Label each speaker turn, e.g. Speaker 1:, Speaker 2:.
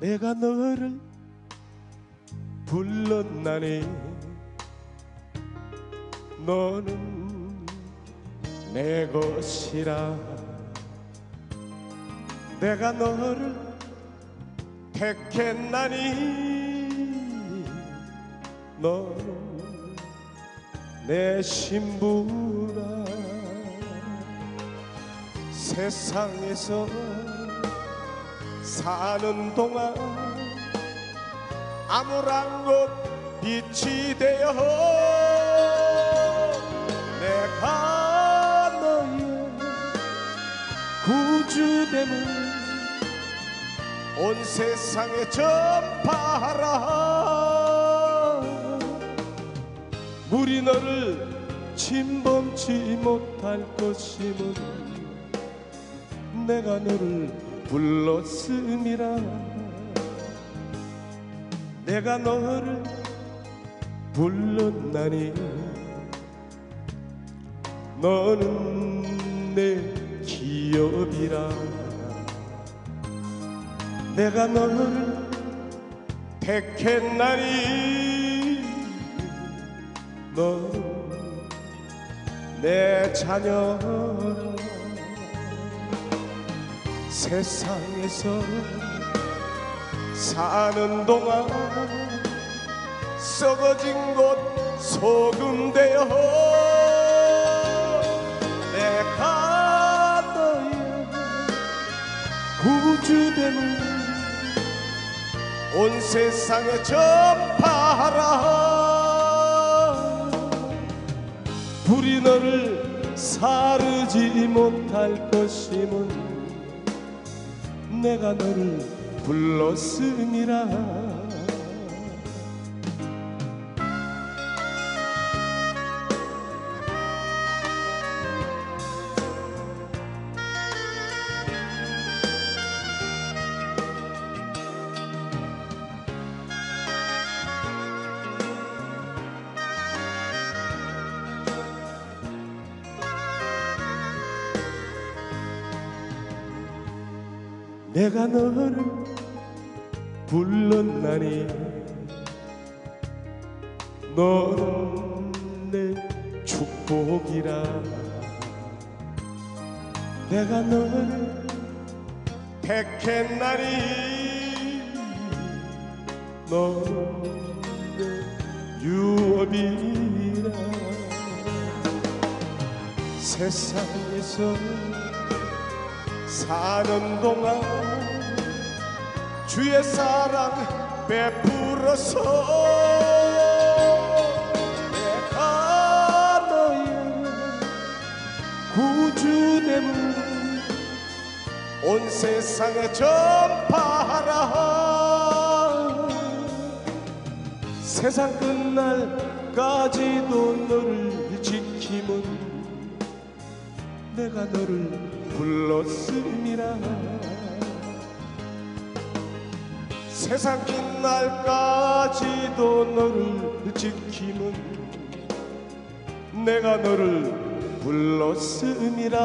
Speaker 1: 내가 너를 불렀나니? 너는 내 것이라. 내가 너를 택했나니? 너는 내 신부라. 세상에서 사는 동안 아무런 것 빛이 되어 내가 너의 구주됨을 온 세상에 전파하라. 물이 너를 침범치 못할 것임은 내가 너를 불렀음이라. 내가 너를 불렀나니. 너는 내 기업이라. 내가 너를 택했나니. 너는 내 자녀라 세상에서 사는 동안 썩어진 것 소금 되어 내가 너의 구주됨을 온 세상에 전파하라. 불이 너를 사르지 못할 것임은 내가 너를 불렀음이라 내가 너를 불렀나니? 너는 내 축복이라. 내가 너를 택했나니? 너는 내 유업이라. 세상에서 사는 동안 주의 사랑 베풀어서 내가 너의 구주됨을 온 세상에 전파하라. 세상 끝날까지도 너를 지킴은 내가 너를 불렀음이라 세상 끝날까지도 너를 지킴은 내가 너를 불렀음이라